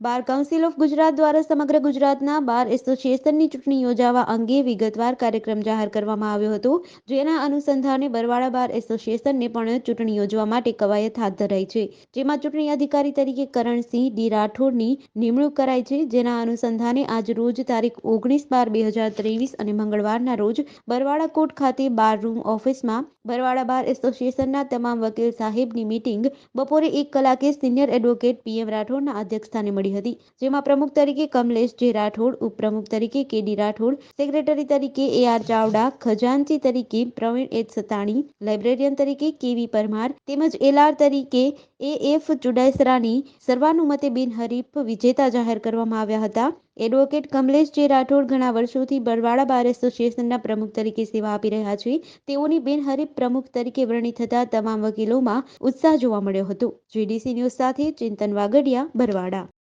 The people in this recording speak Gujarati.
બાર કાઉન્સિલ ઓફ ગુજરાત દ્વારા સમગ્ર ગુજરાતના બાર એસોસિએશનની ચૂંટણી યોજાવા અંગે વિગતવાર કાર્યક્રમ જાહેર કરવામાં આવ્યો હતો. જેના અનુસંધાને બરવાડા બાર એસોસિએશનને પણ ચૂંટણી યોજવા માટે કવાયત હાથ ધરાઈ છે. જેમાં ચૂંટણી અધિકારી તરીકે કરણસિંહ ડી રાઠોડની નિમણૂક કરાઈ છે. જેના અનુસંધાને આજ રોજ તારીખ ઓગણીસ બાર બે હજાર ત્રેવીસ અને મંગળવારના રોજ બરવાડા કોર્ટ ખાતે બાર રૂમ ઓફિસમાં બરવાડા બાર એસોસિએશનના તમામ વકીલ સાહેબની મિટિંગ બપોરે એક કલાકે સિનિયર એડવોકેટ પીએમ રાઠોડના અધ્યક્ષસ્થાને મળી હતી, જેમાં પ્રમુખ તરીકે કમલેશ જે રાઠોડ, ઉપપ્રમુખ તરીકે કે ડી રાઠોડ, સેક્રેટરી તરીકે એ આર ચાવડા, ખજાનચી તરીકે પ્રવીણ એચ સતાણી, લાઇબ્રેરિયન તરીકે કેવી પરમાર, તેમજ એલઆર તરીકે એ એફ ચુડાસરાની સર્વાનુમતે બિનહરીફ વિજેતા જાહેર કરવામાં આવ્યા હતા. એડવોકેટ કમલેશ જે રાઠોડ ઘણા વર્ષોથી બરવાડા બાર એસોસિએશનના પ્રમુખ તરીકે સેવા આપી રહ્યા છે. તેઓની બિનહરીફ પ્રમુખ તરીકે વરણી થતા તમામ વકીલોમાં ઉત્સાહ જોવા મળ્યો હતો. જીડીસી ન્યૂઝ સાથે ચિંતન વાગડિયા, બરવાડા.